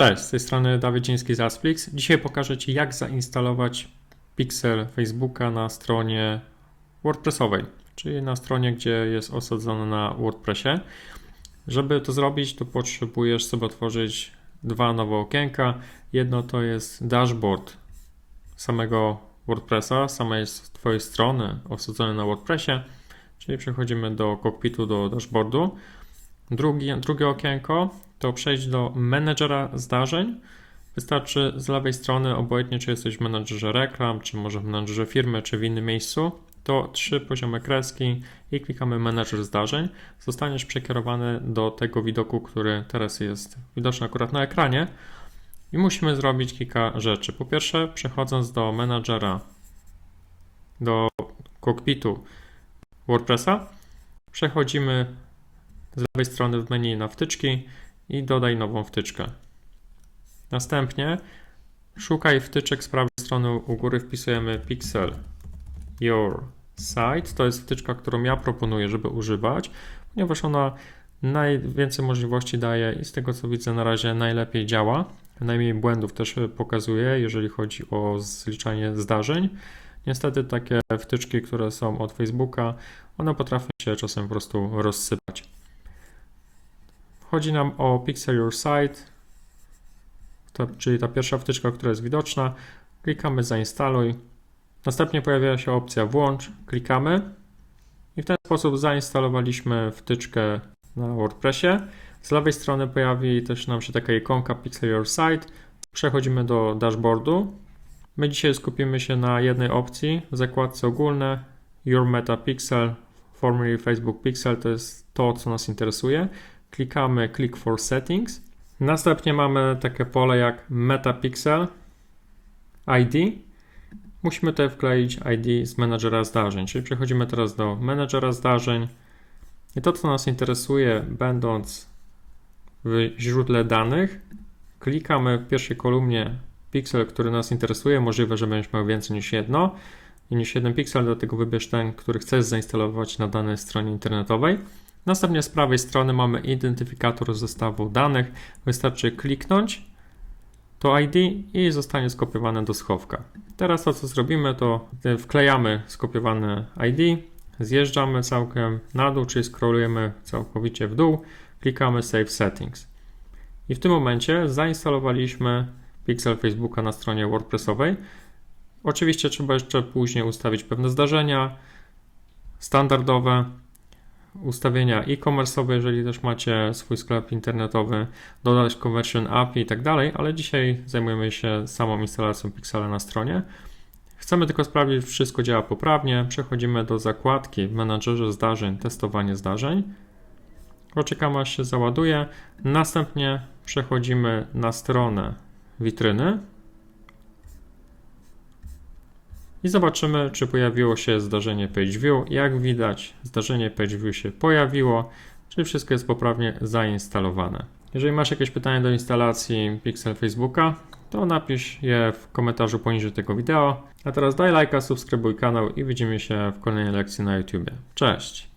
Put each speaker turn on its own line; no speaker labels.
Cześć, z tej strony Dawid Dziński z Asplix. Dzisiaj pokażę Ci, jak zainstalować Pixel Facebooka na stronie WordPressowej, czyli na stronie, gdzie jest osadzony na WordPressie. Żeby to zrobić, to potrzebujesz sobie otworzyć dwa nowe okienka. Jedno to jest dashboard samego WordPressa, samej Twojej strony osadzonej na WordPressie, czyli przechodzimy do kokpitu, do dashboardu. Drugi, drugie okienko to przejść do menedżera zdarzeń. Wystarczy z lewej strony, obojętnie czy jesteś w menedżerze reklam, czy może w menedżerze firmy, czy w innym miejscu, to trzy poziomy kreski i klikamy menedżer zdarzeń. Zostaniesz przekierowany do tego widoku, który teraz jest widoczny akurat na ekranie. I musimy zrobić kilka rzeczy. Po pierwsze, przechodząc do menadżera, do kokpitu WordPressa, przechodzimy z lewej strony w menu na wtyczki i dodaj nową wtyczkę. Następnie szukaj wtyczek z prawej strony u góry, wpisujemy pixel your site. To jest wtyczka, którą ja proponuję, żeby używać, ponieważ ona najwięcej możliwości daje i z tego co widzę na razie najlepiej działa. Najmniej błędów też pokazuje, jeżeli chodzi o zliczanie zdarzeń. Niestety takie wtyczki, które są od Facebooka, one potrafią się czasem po prostu rozsypać. Chodzi nam o Pixel Your Site, to, czyli ta pierwsza wtyczka, która jest widoczna. Klikamy zainstaluj. Następnie pojawia się opcja włącz. Klikamy i w ten sposób zainstalowaliśmy wtyczkę na WordPressie. Z lewej strony pojawi też nam się taka ikonka Pixel Your Site. Przechodzimy do dashboardu. My dzisiaj skupimy się na jednej opcji w zakładce ogólne Your Meta Pixel, formerly Facebook Pixel, to jest to, co nas interesuje klikamy Click for Settings. Następnie mamy takie pole jak Metapixel ID. Musimy tutaj wkleić ID z menadżera zdarzeń, czyli przechodzimy teraz do menadżera zdarzeń. I to, co nas interesuje, będąc w źródle danych, klikamy w pierwszej kolumnie pixel, który nas interesuje. Możliwe, że będziesz miał więcej niż jedno i niż jeden pixel, dlatego wybierz ten, który chcesz zainstalować na danej stronie internetowej. Następnie z prawej strony mamy identyfikator zestawu danych. Wystarczy kliknąć to ID i zostanie skopiowane do schowka. Teraz to co zrobimy to wklejamy skopiowane ID, zjeżdżamy całkiem na dół, czyli scrollujemy całkowicie w dół, klikamy Save Settings. I w tym momencie zainstalowaliśmy pixel Facebooka na stronie WordPressowej. Oczywiście trzeba jeszcze później ustawić pewne zdarzenia standardowe, ustawienia e-commerce'owe, jeżeli też macie swój sklep internetowy, dodać conversion API i tak dalej, ale dzisiaj zajmujemy się samą instalacją Pixela na stronie. Chcemy tylko sprawdzić, czy wszystko działa poprawnie. Przechodzimy do zakładki w menadżerze zdarzeń, testowanie zdarzeń. Poczekamy aż się załaduje. Następnie przechodzimy na stronę witryny i zobaczymy, czy pojawiło się zdarzenie Page View. Jak widać, zdarzenie Page View się pojawiło, czyli wszystko jest poprawnie zainstalowane. Jeżeli masz jakieś pytania do instalacji Pixel Facebooka, to napisz je w komentarzu poniżej tego wideo. A teraz daj lajka, subskrybuj kanał i widzimy się w kolejnej lekcji na YouTube. Cześć!